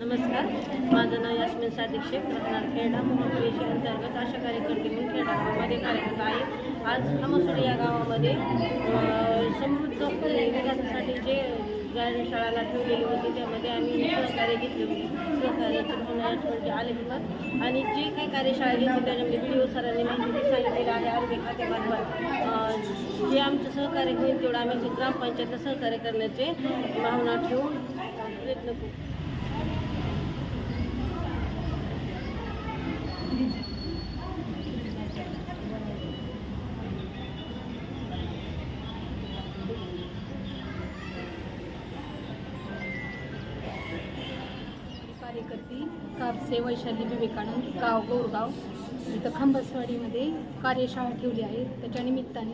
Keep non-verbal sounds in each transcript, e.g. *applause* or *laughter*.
नमस्कार. माझं नाव यास्मिन सादिक शेख राहणार खेडा मोहनपेशी अंतर्गत आशा कार्यकर्ते म्हणून खेडा गावामध्ये कार्यरत आहे. आज खामसोडी या गावामध्ये समृद्ध विकासासाठी जे कार्यशाळाला ठेवलेली होती त्यामध्ये आम्ही सहकार्य घेतले होते. सहकार्याचे म्हणजे आले होतात. आणि जी काही कार्यशाळा घेतली त्याच्यामध्ये व्हिडिओ सरांनी माहिती सांगितलेली आहे आरोग्य खात्यामार्फत जे आमचं सहकार्य होईल तेवढं आम्ही ग्रामपंचायतला सहकार्य करण्याचे भावना ठेवून प्रयत्न करू. वैशाली विवेकानंद गाव गोरगाव इथं खांबसवाडीमध्ये कार्यशाळा ठेवली आहे. त्याच्या निमित्ताने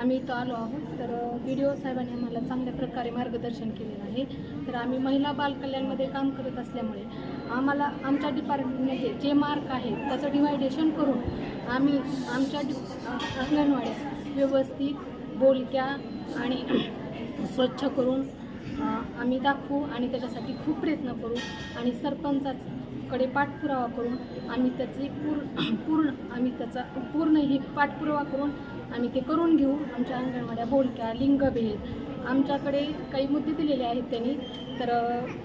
आम्ही इथं आलो आहोत. तर बी डी ओ साहेबांनी आम्हाला चांगल्या प्रकारे मार्गदर्शन केलेलं आहे. तर आम्ही महिला बालकल्याणमध्ये काम करत असल्यामुळे आम्हाला आमच्या डिपार्टमेंटमध्ये जे मार्क आहे त्याचं डिवायडेशन करून आम्ही आमच्या डि अंगणवाड्या व्यवस्थित बोलक्या आणि *clears throat* स्वच्छ करून आम्ही दाखवू आणि त्याच्यासाठी खूप प्रयत्न करू आणि सरपंचाकडे पाठपुरावा करून आम्ही त्याची पूर *clears throat* पूर्ण आम्ही त्याचा पूर्ण ही पाठपुरावा करून आम्ही ते करून घेऊ. आमच्या अंगणवाड्या बोलक्या लिंगभेद आमच्याकडे काही मुद्दे दिलेले आहेत त्यांनी. तर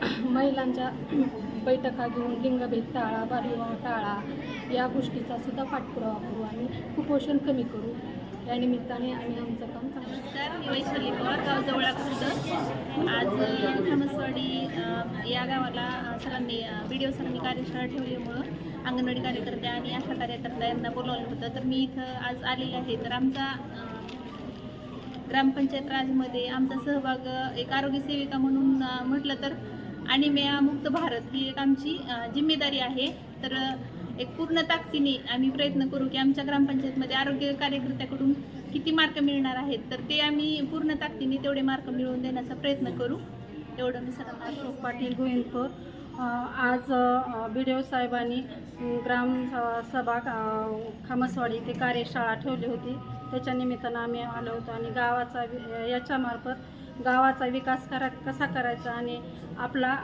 *clears throat* महिलांच्या *clears throat* बैठका घेऊन लिंगभेद टाळा बालविवाह टाळा या गोष्टीचा सुद्धा पाठपुरावा करू आणि कुपोषण कमी करू. या निमित्ताने आम्ही आमचं काम चांगलं वैशाली पवार गाव जवळा खुर्द आज अ, खामसवाडी या गावाला सरांनी व्हिडिओ सरांनी कार्यशाळा ठेवल्यामुळं अंगणवाडी कार्यकर्त्या आणि आशा कार्यकर्त्या यांना बोलावलं होतं. तर मी इथं आज आलेले आहे. तर आमचा ग्रामपंचायत राजमध्ये आमचा सहभाग एक आरोग्य सेविका म्हणून म्हटलं तर अनिमिया मुक्त भारत ही एक आमची जिम्मेदारी आहे. तर एक पूर्ण ताकदीने आम्ही प्रयत्न करू की आमच्या ग्रामपंचायतमध्ये आरोग्य कार्यकर्त्याकडून किती मार्क मिळणार आहेत तर ते आम्ही पूर्ण ताकदीने तेवढे मार्क मिळवून देण्याचा प्रयत्न करू. एवढं मी सगळं अशोक पाटील गोविंदपूर आज बी डी ओ साहेबांनी ग्राम सभा खामसवाडी इथे कार्यशाळा ठेवली होती. त्याच्या निमित्तानं आम्ही आलो होतो आणि गावाचा याच्यामार्फत गावाचा विकास करा कसा करायचा आणि आपला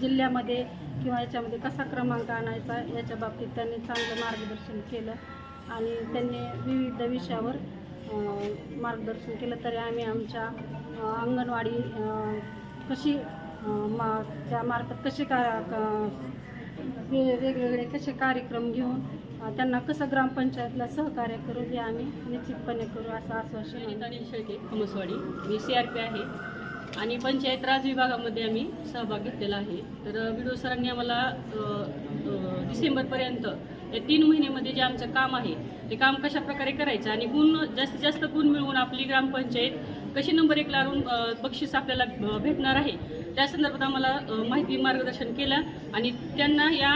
जिल्ह्यामध्ये किंवा याच्यामध्ये कसा क्रमांक आणायचा याच्या बाबतीत त्यांनी चांगलं मार्गदर्शन केलं. आणि त्यांनी विविध विषयावर मार्गदर्शन केलं. तरी आम्ही आमच्या अंगणवाडी कशी मा त्यामार्फत कसे का क- वेगवेगळे कसे कार्यक्रम घेऊन त्यांना कसं ग्रामपंचायतला सहकार्य करू हे आम्ही निश्चितपणे करू असं आश्वासन अनिल शेळके खमसवाडी मी सी आर पी आहे. आणि पंचायत राज विभागामध्ये आम्ही सहभाग घेतलेला आहे. तर विडो सरांनी आम्हाला डिसेंबरपर्यंत या तीन महिन्यामध्ये जे आमचं काम आहे ते काम कशा प्रकारे करायचं आणि गुण जास्तीत जास्त गुण मिळवून आपली ग्रामपंचायत कशी नंबर एक लावून बक्षीस आपल्याला भेटणार आहे त्या संदर्भात आम्हाला माहिती मार्गदर्शन केलं आणि त्यांना या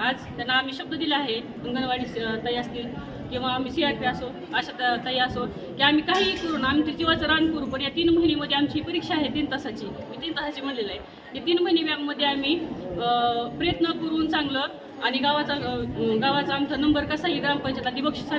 आज त्यांना आम्ही शब्द दिला आहे अंगणवाडी ताई असतील किंवा आम्ही सी आर पी असो अशा त- ताई असो की आम्ही काहीही करून आम्ही जीवाचं रान करू पण या तीन महिन्यामध्ये आमची परीक्षा आहे तीन तासाची. मी तीन तासाची म्हणलेलं आहे. या तीन महिन्यामध्ये आम्ही प्रयत्न करून चांगलं आणि गावाचा गावाचा आमचा नंबर कसा येईल ग्रामपंचायतला ती बक्षीस ते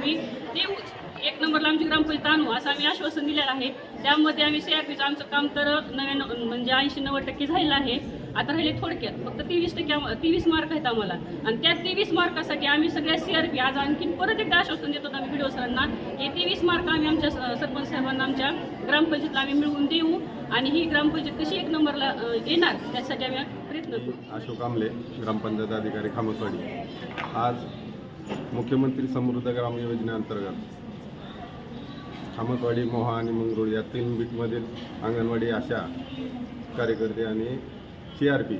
देऊच. एक नंबरला आमची ग्रामपंचायत आणू असं आम्ही आश्वासन दिलेलं आहे. त्यामध्ये आम्ही सी आर पीचं आमचं काम तर नव्याण्णव म्हणजे ऐंशी नव्वद टक्के झालेलं आहे. आता राहिले थोडक्यात. फक्त तेवीस टक्के तेवीस मार्क आहेत आम्हाला. आणि त्या तेवीस मार्कासाठी आम्ही सगळ्या सी आर पी आज आणखी परत एकदा आश्वासन देतो आम्ही व्हिडिओ सरांना हे तेवीस मार्क आम्ही आमच्या स- सरपंच साहेबांना आमच्या ग्रामपंचायतला आम्ही मिळवून देऊ. आणि ही ग्रामपंचायत कशी एक नंबरला येणार त्यासाठी आम्ही प्रयत्न करू. अशोक आमले ग्रामपंचायत अधिकारी खामसवाडी आज मुख्यमंत्री समृद्ध ग्राम योजनेअंतर्गत खामतवाडी मोहा आणि मंगरूळ या तीन बीटमधील अंगणवाडी आशा कार्यकर्ते आणि सी आर पी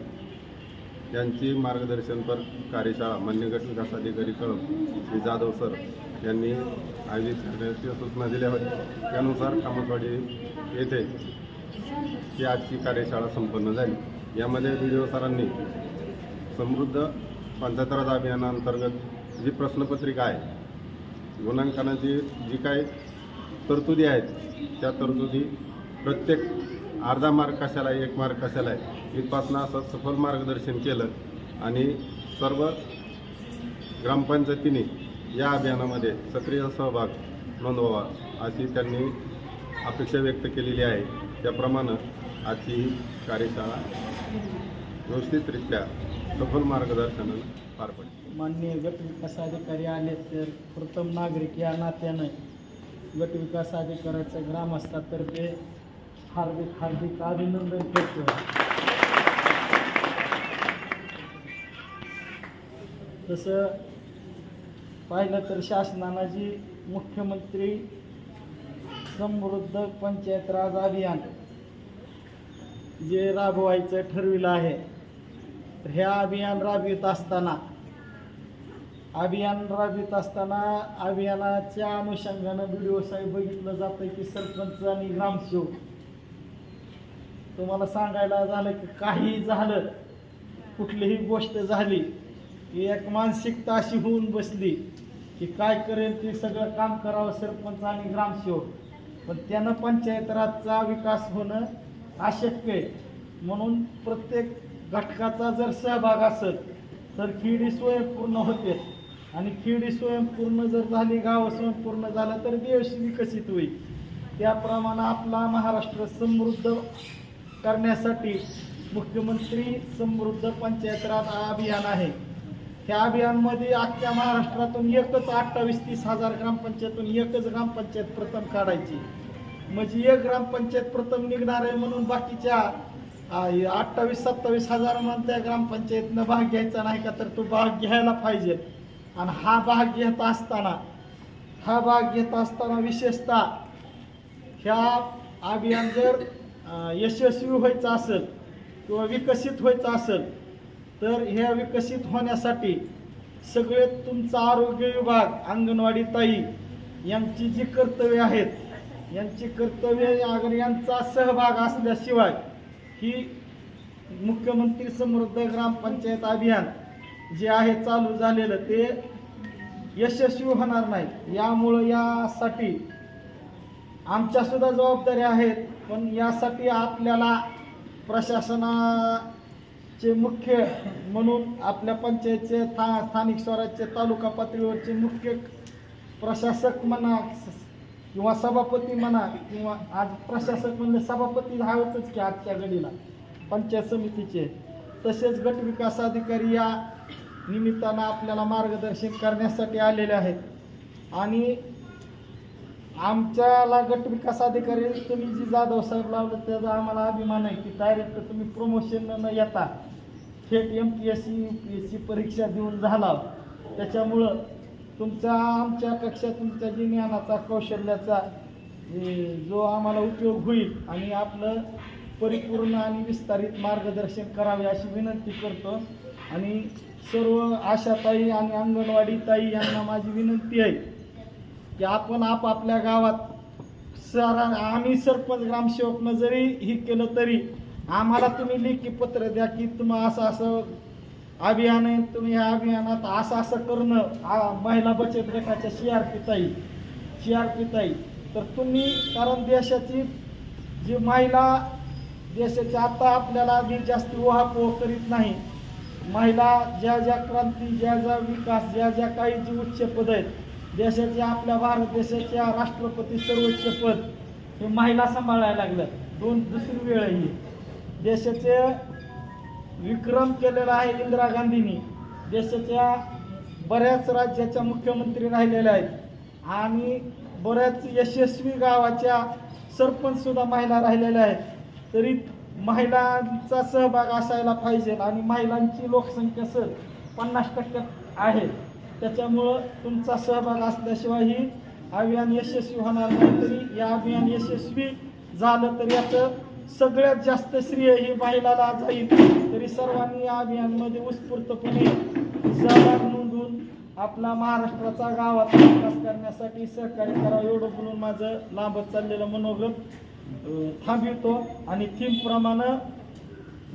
यांची मार्गदर्शनपर कार्यशाळा मान्य गट विकास अधिकारी कळम श्री जाधव सर यांनी आयोजित करण्याची सूचना दिल्या होत्या. त्यानुसार खामसवाडी येथे ही आजची कार्यशाळा संपन्न झाली. यामध्ये व्हिडिओ सरांनी समृद्ध पंचायत अभियानाअंतर्गत जी प्रश्नपत्रिका आहे गुणांकनाची जी काही तरतुदी आहेत. त्या तरतुदी प्रत्येक अर्धा मार्ग कशाला एक मार्ग कशाला आहे? इथपासनं असं सफल मार्गदर्शन केलं आणि सर्व ग्रामपंचायतीने या अभियानामध्ये सक्रिय सहभाग नोंदवावा अशी त्यांनी अपेक्षा व्यक्त केलेली आहे. त्याप्रमाणे आजची ही कार्यशाळा व्यवस्थितरित्या सफल मार्गदर्शनानं पार पडली. माननीय गट विकास अधिकारी आले तर प्रथम नागरिक या नात्यानं गट विकास तर ते हार्दिक हार्दिक अभिनंदन करतो. तसं पाहिलं तर शासनानं जी मुख्यमंत्री समृद्ध पंचायत राज अभियान जे राबवायचं ठरविलं आहे तर ह्या अभियान राबवित असताना अभियान राबवित असताना अभियानाच्या अनुषंगानं व्हिडिओ साहेब बघितलं जातं की सरपंच आणि ग्रामसेवक. तुम्हाला सांगायला झालं की काही झालं कुठलीही गोष्ट झाली की एक मानसिकता अशी होऊन बसली की काय करेल ते सगळं काम करावं सरपंच आणि ग्रामसेवक. पण त्यानं पंचायत राजचा विकास होणं अशक्य आहे. म्हणून प्रत्येक घटकाचा जर सहभाग असेल तर खेडी स्वयंपूर्ण होते. आणि खेडी स्वयंपूर्ण जर झाली गाव स्वयंपूर्ण झालं तर देश विकसित होईल. त्याप्रमाणे आपला महाराष्ट्र समृद्ध करण्यासाठी मुख्यमंत्री समृद्ध पंचायत राज अभियान आहे. ह्या अभियानमध्ये अख्ख्या महाराष्ट्रातून एकच अठ्ठावीस तीस हजार ग्रामपंचायतून एकच ग्रामपंचायत प्रथम काढायची. म्हणजे एक ग्रामपंचायत प्रथम निघणार आहे म्हणून बाकीच्या अठ्ठावीस सत्तावीस हजार त्या ग्रामपंचायतनं भाग घ्यायचा नाही का तर तो भाग घ्यायला पाहिजे. आणि हा भाग घेत असताना हा भाग घेत असताना विशेषतः ह्या अभियान जर यशस्वी व्हायचं असेल किंवा विकसित व्हायचं असेल तर ह्या विकसित होण्यासाठी सगळे तुमचा आरोग्य विभाग अंगणवाडी ताई यांची जी कर्तव्य आहेत यांची कर्तव्य अगर यांचा सहभाग असल्याशिवाय ही मुख्यमंत्री समृद्ध ग्रामपंचायत अभियान जे आहे चालू झालेलं ते यशस्वी होणार नाही. यामुळं यासाठी आमच्यासुद्धा जबाबदाऱ्या आहेत पण यासाठी आपल्याला प्रशासनाचे मुख्य म्हणून आपल्या पंचायतचे था स्थानिक स्वराज्य तालुका पातळीवरचे मुख्य प्रशासक म्हणा किंवा सभापती म्हणा किंवा आज प्रशासक म्हणले सभापती हवेतच की आजच्या घडीला पंचायत समितीचे. तसेच गट विकास अधिकारी या निमित्तानं आपल्याला मार्गदर्शन करण्यासाठी आलेले आहेत. आणि आमच्याला गट विकास अधिकारी तुम्ही जी जाधव साहेब लावलं त्याचा आम्हाला अभिमान आहे की डायरेक्ट तुम्ही प्रमोशन न येता थेट M P S C U P S C परीक्षा देऊन झाला त्याच्यामुळं तुमचा आमच्या कक्षा तुमच्या जी ज्ञानाचा कौशल्याचा जो आम्हाला उपयोग होईल आणि आपलं परिपूर्ण आणि विस्तारित मार्गदर्शन करावे अशी विनंती करतो. आणि सर्व आशाताई आणि अंगणवाडी ताई यांना माझी विनंती आहे की आपण आपापल्या गावात सर आम्ही सरपंच ग्रामसेवकनं जरी हे केलं तरी आम्हाला तुम्ही लेखी पत्र द्या की तुम्ही असं असं अभियान आहे तुम्ही ह्या अभियानात असं असं करणं आ- महिला बचत गटाच्या सी आर पी ताई सी आर पी ताई. तर तुम्ही कारण देशाची जी महिला देशाची आता आपल्याला मी जास्त ओहापोह करीत नाही महिला ज्या ज्या क्रांती ज्या ज्या विकास ज्या ज्या काही जी उच्च पद आहेत देशाचे आपल्या भारत देशाच्या राष्ट्रपती सर्वोच्च पद हे महिला सांभाळायला लागल्यात. दोन दुसरी वेळ ही. देशाचे विक्रम केलेला आहे इंदिरा गांधींनी. देशाच्या बऱ्याच राज्याच्या मुख्यमंत्री राहिलेल्या आहेत. आणि बऱ्याच यशस्वी गावाच्या सरपंचसुद्धा महिला राहिलेल्या आहेत. तरी महिलांचा सहभाग असायला पाहिजे आणि महिलांची लोकसंख्या सर पन्नास टक्के आहे. त्याच्यामुळं तुमचा सहभाग असल्याशिवाय ही अभियान यशस्वी होणार नाही तरी या अभियान यशस्वी झालं तर याचं सगळ्यात जास्त श्रेय ही महिलाला जाईल. तरी सर्वांनी या अभियानमध्ये उत्स्फूर्तपणे सहभाग नोंदवून आपला महाराष्ट्राचा गावाचा विकास करण्यासाठी सहकार्य करावं एवढं बोलून माझं लांबत चाललेलं मनोगत थांब येतो आणि थीमप्रमाणे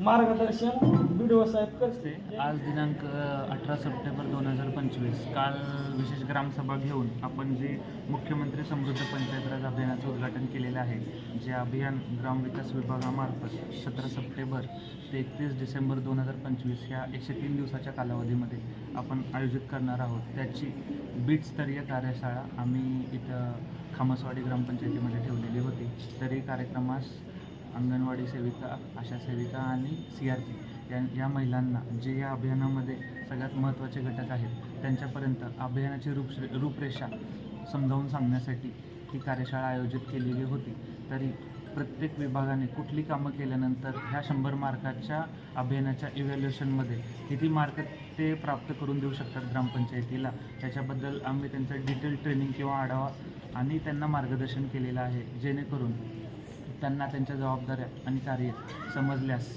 मार्गदर्शन व्हिडिओ साहेब करते आज दिनांक अठरा सप्टेंबर दोन हजार पंचवीस. काल विशेष ग्रामसभा घेऊन आपण जे मुख्यमंत्री समृद्ध पंचायत राज अभियानाचं उद्घाटन केलेलं आहे जे अभियान ग्रामविकास विभागामार्फत सतरा सप्टेंबर ते एकतीस डिसेंबर दोन हजार पंचवीस ह्या एकशे तीन दिवसाच्या कालावधीमध्ये आपण आयोजित करणार आहोत. त्याची बीटस्तरीय कार्यशाळा आम्ही इथं खामसवाडी ग्रामपंचायतीमध्ये ठेवलेली होती. तरी कार्यक्रमास अंगणवाडी सेविका आशा सेविका आणि सी आर पी. या या महिलांना जे या अभियानामध्ये सगळ्यात महत्त्वाचे घटक आहेत त्यांच्यापर्यंत अभियानाची रूप रूपरेषा समजावून सांगण्यासाठी ही कार्यशाळा आयोजित केलेली होती. तरी प्रत्येक विभागाने कुठली कामं केल्यानंतर ह्या शंभर मार्काच्या अभियानाच्या इव्हॅल्युएशनमध्ये किती मार्क ते प्राप्त करून देऊ शकतात ग्रामपंचायतीला त्याच्याबद्दल आम्ही त्यांचं डिटेल ट्रेनिंग किंवा आढावा आणि त्यांना मार्गदर्शन केलेलं आहे जेणेकरून त्यांना त्यांच्या जबाबदाऱ्या आणि कार्य समजल्यास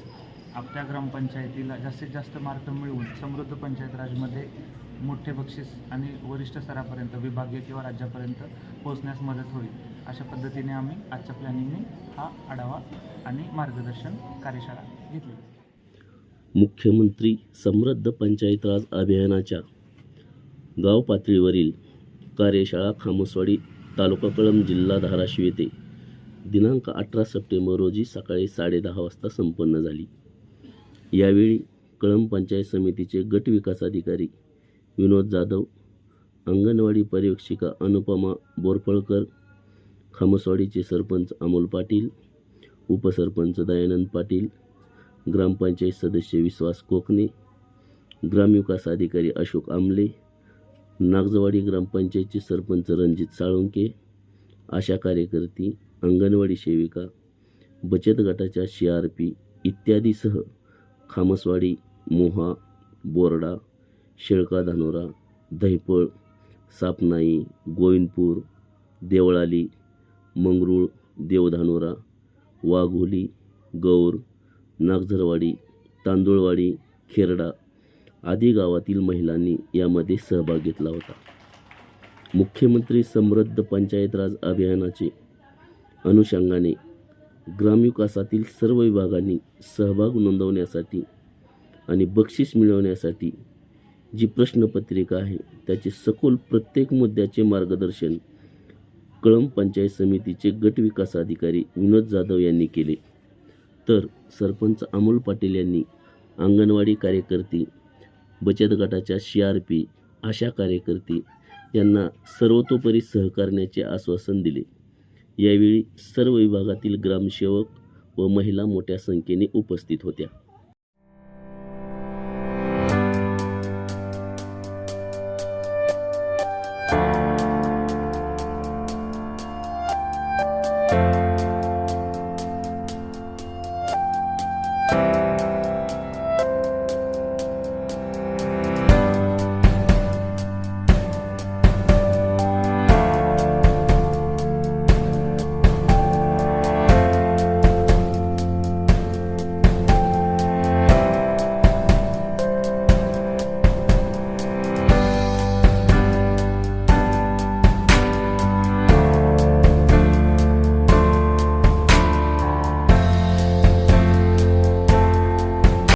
आपल्या ग्रामपंचायतीला जास्तीत जास्त मार्क मिळवून समृद्ध पंचायत राजमध्ये मोठे बक्षीस आणि वरिष्ठ स्तरापर्यंत विभागीय किंवा राज्यापर्यंत पोहोचण्यास मदत होईल. अशा पद्धतीने आम्ही आजच्या प्लॅनिंगने हा आढावा आणि मार्गदर्शन कार्यशाळा घेतली. मुख्यमंत्री समृद्ध पंचायत राज अभियानाच्या गाव पातळीवरील कार्यशाळा खामसवाडी तालुका कळम जिल्हा धाराशिव येथे दिनांक अठरा सप्टेंबर रोजी सकाळी साडेदहा वाजता संपन्न झाली. यावेळी कळंब पंचायत समितीचे गट विकास अधिकारी विनोद जाधव अंगणवाडी पर्यवेक्षिका अनुपमा बोरफळकर खामसवाडीचे सरपंच अमोल पाटील उपसरपंच दयानंद पाटील ग्रामपंचायत सदस्य विश्वास कोकणे ग्रामविकास अधिकारी अशोक आमले नागजवाडी ग्रामपंचायतचे सरपंच रणजित साळुंके आशा कार्यकर्ती अंगणवाडी सेविका बचत गटाच्या सी आर पी इत्यादीसह खामसवाडी मोहा बोर्डा शेळका धानोरा दहिपळ सापनाई गोविंदपूर देवळाली मंगरूळ देवधानोरा वाघोली गौर नागझरवाडी तांदूळवाडी खेरडा आदी गावातील महिलांनी यामध्ये सहभाग घेतला होता. मुख्यमंत्री समृद्ध पंचायत राज अभियानाचे अनुषंगाने ग्रामविकासातील सर्व विभागांनी सहभाग नोंदवण्यासाठी आणि बक्षीस मिळवण्यासाठी जी प्रश्नपत्रिका आहे त्याचे सखोल प्रत्येक मुद्द्याचे मार्गदर्शन कळम पंचायत समितीचे गट विकास अधिकारी विनोद जाधव यांनी केले. तर सरपंच अमोल पाटील यांनी अंगणवाडी कार्यकर्ती बचत गटाच्या सी आर पी आशा कार्यकर्ती यांना सर्वतोपरी सहकारण्याचे आश्वासन दिले. यावेळी सर्व विभागातील ग्रामसेवक व महिला मोठ्या संख्येने उपस्थित होत्या.